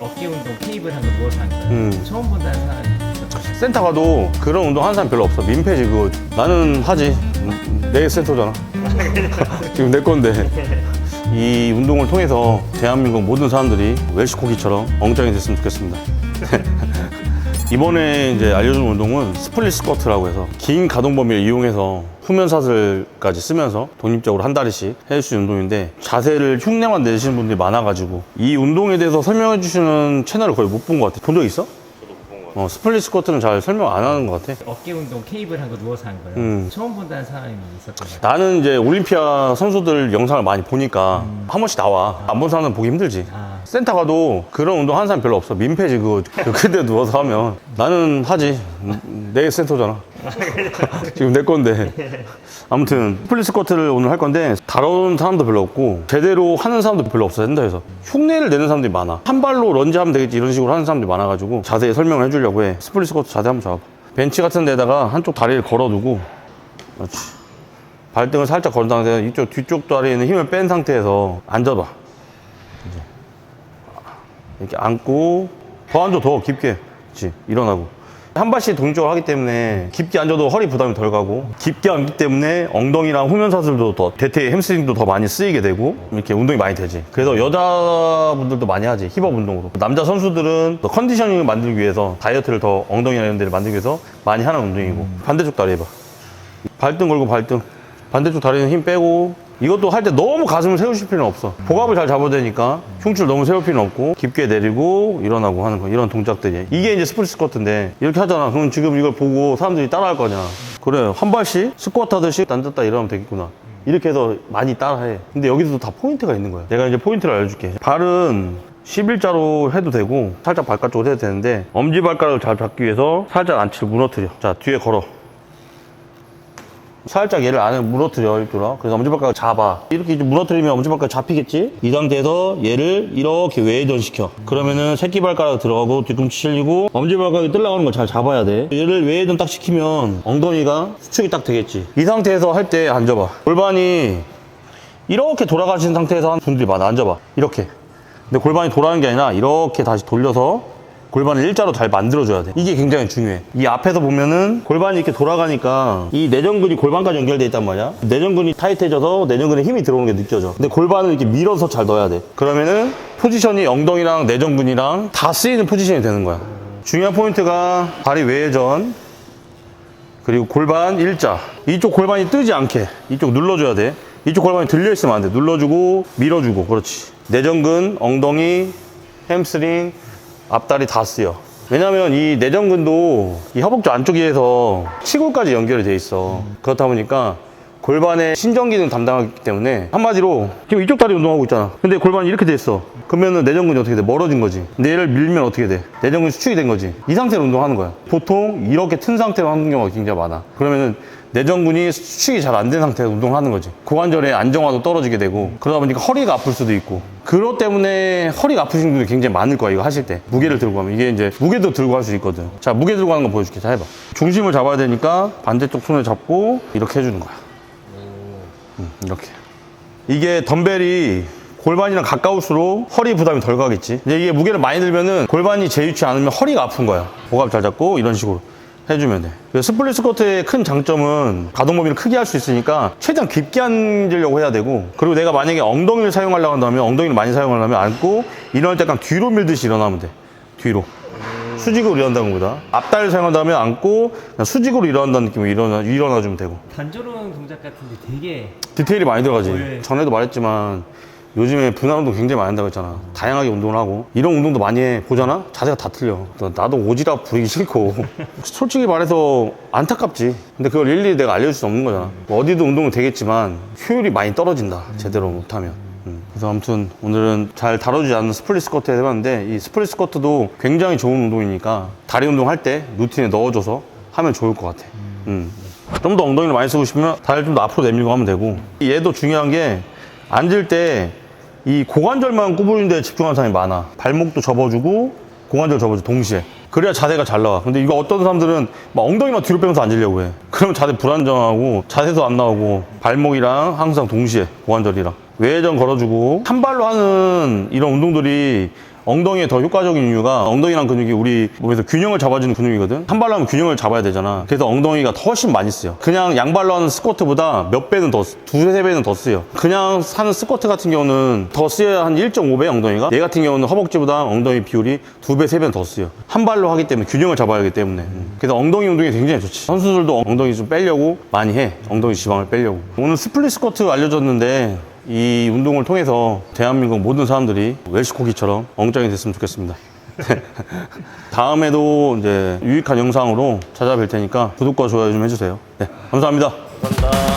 어깨 운동 테이블 한거 누워서 하는 거예요. 음. 처음 본다는 사람이 있었거든요. 센터 가도 그런 운동 하는 사람 별로 없어. 민폐지 그거. 나는 하지. 내 센터잖아. 지금 내 건데. 이 운동을 통해서 대한민국 모든 사람들이 웰시코기처럼 엉짱이 됐으면 좋겠습니다. 이번에 이제 알려준 운동은 스플릿 스쿼트라고 해서 긴 가동 범위를 이용해서 후면사슬까지 쓰면서 독립적으로 한 다리씩 수 있는 운동인데 자세를 흉내만 내시는 분들이 많아가지고 이 운동에 대해서 설명해 주시는 채널을 거의 못 본 것 같아. 본 적 있어? 어, 스플릿 스쿼트는 잘 설명 안 하는 것 같아. 어깨 운동 케이블 한 거 누워서 하는 거예요. 음. 처음 본다는 사람이 있었거든요. 나는 이제 올림피아 선수들 영상을 많이 보니까 한 번씩 나와. 안 본 사람은 보기 힘들지. 아, 센터 가도 그런 운동 하는 사람 별로 없어. 민폐지 그거. 그때 누워서 하면 나는 하지. 내 센터잖아. 지금 내 건데. 아무튼 스플릿 스쿼트를 오늘 할 건데 다루는 사람도 별로 없고 제대로 하는 사람도 별로 없어 센터에서 흉내를 내는 사람들이 많아 한 발로 런지 하면 되겠지 이런 식으로 하는 사람들이 많아가지고 자세히 설명을 해주려고 해 스플릿 스쿼트 자세 한번 잡아 벤치 같은 데다가 한쪽 다리를 걸어두고 그렇지 발등을 살짝 걸은 상태에서 이쪽 뒤쪽 다리에는 힘을 뺀 상태에서 앉아봐. 이제 이렇게 앉고 더 앉아 더 깊게. 그렇지 일어나고 한 발씩 동적으로 하기 때문에 깊게 앉아도 허리 부담이 덜 가고 깊게 앉기 때문에 엉덩이랑 후면 사슬도 더 대퇴 햄스트링도 더 많이 쓰이게 되고 이렇게 운동이 많이 되지. 그래서 여자분들도 많이 하지 힙업 운동으로. 남자 선수들은 더 컨디셔닝을 만들기 위해서 다이어트를 더 엉덩이나 이런 데를 만들기 위해서 많이 하는 운동이고 반대쪽 다리 해봐. 발등 걸고 발등 반대쪽 다리는 힘 빼고 이것도 할 때 너무 가슴을 세우실 필요는 없어. 복압을 잘 잡아야 되니까 흉추를 너무 세울 필요는 없고 깊게 내리고 일어나고 하는 거 이런 동작들이. 이게 이제 스플릿 스쿼트인데 이렇게 하잖아. 그럼 지금 이걸 보고 사람들이 따라 할 거냐. 그래. 한 발씩 스쿼트 하듯이 앉았다 일어나면 되겠구나. 이렇게 해서 많이 따라해. 근데 여기서도 다 포인트가 있는 거야. 내가 이제 포인트를 알려줄게. 발은 11자로 해도 되고 살짝 바깥쪽으로 해도 되는데 엄지발가락을 잘 잡기 위해서 살짝 안치를 무너뜨려. 자 뒤에 걸어 살짝 얘를 안에 무너뜨려 이쪽으로 그래서 엄지발가락 잡아. 이렇게 무너뜨리면 엄지발가락 잡히겠지? 이 상태에서 얘를 이렇게 외회전시켜. 그러면은 새끼발가락 들어가고 뒤꿈치 실리고 엄지발가락이 뜰나가는 걸 잘 잡아야 돼. 얘를 외회전 딱 시키면 엉덩이가 수축이 딱 되겠지. 이 상태에서 할 때 앉아봐. 골반이 이렇게 돌아가신 상태에서 하는 분들이 많아 앉아봐. 이렇게. 근데 골반이 돌아가는 게 아니라 이렇게 다시 돌려서 골반을 일자로 잘 만들어줘야 돼. 이게 굉장히 중요해. 이 앞에서 보면은 골반이 이렇게 돌아가니까 이 내전근이 골반까지 연결돼 있단 말이야. 내전근이 타이트해져서 내전근에 힘이 들어오는 게 느껴져. 근데 골반을 이렇게 밀어서 잘 넣어야 돼. 그러면은 포지션이 엉덩이랑 내전근이랑 다 쓰이는 포지션이 되는 거야. 중요한 포인트가 다리 외회전, 그리고 골반 일자. 이쪽 골반이 뜨지 않게 이쪽 눌러줘야 돼. 이쪽 골반이 들려 있으면 안 돼. 눌러주고 밀어주고 그렇지. 내전근, 엉덩이, 햄스트링, 앞다리 다 쓰여. 왜냐면 이 내전근도 이 허벅지 안쪽에서 치골까지 연결이 돼 있어. 그렇다 보니까 골반의 신전 기능 담당하기 때문에 한마디로 지금 이쪽 다리 운동하고 있잖아. 근데 골반이 이렇게 돼 있어. 그러면은 내전근이 어떻게 돼? 멀어진 거지. 근데 얘를 밀면 어떻게 돼? 내전근이 수축이 된 거지. 이 상태로 운동하는 거야. 보통 이렇게 튼 상태로 하는 경우가 굉장히 많아. 그러면은 내전근이 수축이 잘 안 된 상태에서 운동을 하는 거지. 고관절의 안정화도 떨어지게 되고 그러다 보니까 허리가 아플 수도 있고 그것 때문에 허리가 아프신 분들이 굉장히 많을 거야 이거 하실 때 무게를 들고 가면 이게 이제 무게도 들고 할 수 있거든. 자 무게 들고 가는 거 보여줄게. 자 해봐. 중심을 잡아야 되니까 반대쪽 손을 잡고 이렇게 해주는 거야. 음, 이렇게. 이게 덤벨이 골반이랑 가까울수록 허리 부담이 덜 가겠지. 이제 이게 무게를 많이 들면은 골반이 제휴치 않으면 허리가 아픈 거야. 복압 잘 잡고 이런 식으로 해주면 돼. 스플릿 스쿼트의 큰 장점은 가동 범위를 크게 할 수 있으니까 최대한 깊게 앉으려고 해야 되고 그리고 내가 만약에 엉덩이를 사용하려고 한다면 엉덩이를 많이 사용하려면 앉고 일어날 때 약간 뒤로 밀듯이 일어나면 돼. 뒤로. 수직으로 일어난다는 것보다 앞다리를 사용한다면 앉고 그냥 수직으로 일어난다는 느낌으로 일어나, 일어나주면 되고 단조로운 동작 같은데 되게 디테일이 많이 들어가지. 네. 전에도 말했지만 요즘에 분할 운동 굉장히 많이 한다고 했잖아. 다양하게 운동을 하고 이런 운동도 많이 해. 보잖아? 자세가 다 틀려. 나- 나도 오지랖 부리기 싫고 솔직히 말해서 안타깝지. 근데 그걸 일일이 내가 알려줄 수 없는 거잖아. 뭐 어디도 운동은 되겠지만 효율이 많이 떨어진다. 제대로 못하면. 음. 그래서 아무튼 오늘은 잘 다뤄주지 않는 스플릿 스쿼트 해봤는데 이 스플릿 스쿼트도 굉장히 좋은 운동이니까 다리 운동 할 때 루틴에 넣어줘서 하면 좋을 것 같아. 음. 좀 더 엉덩이를 많이 쓰고 싶으면 다리를 좀 더 앞으로 내밀고 하면 되고 얘도 중요한 게 앉을 때 이 고관절만 구부리는 데 집중하는 사람이 많아 발목도 접어주고 고관절 접어줘 동시에 그래야 자세가 잘 나와. 근데 이거 어떤 사람들은 막 엉덩이만 뒤로 빼면서 앉으려고 해. 그러면 자세 불안정하고 자세도 안 나오고 발목이랑 항상 동시에 고관절이랑 외회전 걸어주고 한 발로 하는 이런 운동들이 엉덩이에 더 효과적인 이유가 엉덩이랑 근육이 우리 몸에서 균형을 잡아주는 근육이거든. 한 발로 하면 균형을 잡아야 되잖아. 그래서 엉덩이가 훨씬 많이 쓰여. 그냥 양발로 하는 스쿼트보다 몇 배는 더, 쓰- 두세 배는 더 쓰여. 그냥 하는 스쿼트 같은 경우는 더 쓰여야 한 1.5배 엉덩이가. 얘 같은 경우는 허벅지보다 엉덩이 비율이 두 배, 세 배는 더 쓰여. 한 발로 하기 때문에 균형을 잡아야 하기 때문에. 음. 그래서 엉덩이 운동이 굉장히 좋지. 선수들도 엉덩이 좀 빼려고 많이 해. 엉덩이 지방을 빼려고. 오늘 스플릿 스쿼트 알려줬는데 이 운동을 통해서 대한민국 모든 사람들이 웰시코기처럼 엉짱이 됐으면 좋겠습니다. 다음에도 이제 유익한 영상으로 찾아뵐 테니까 구독과 좋아요 좀 해주세요. 네, 감사합니다. 감사합니다.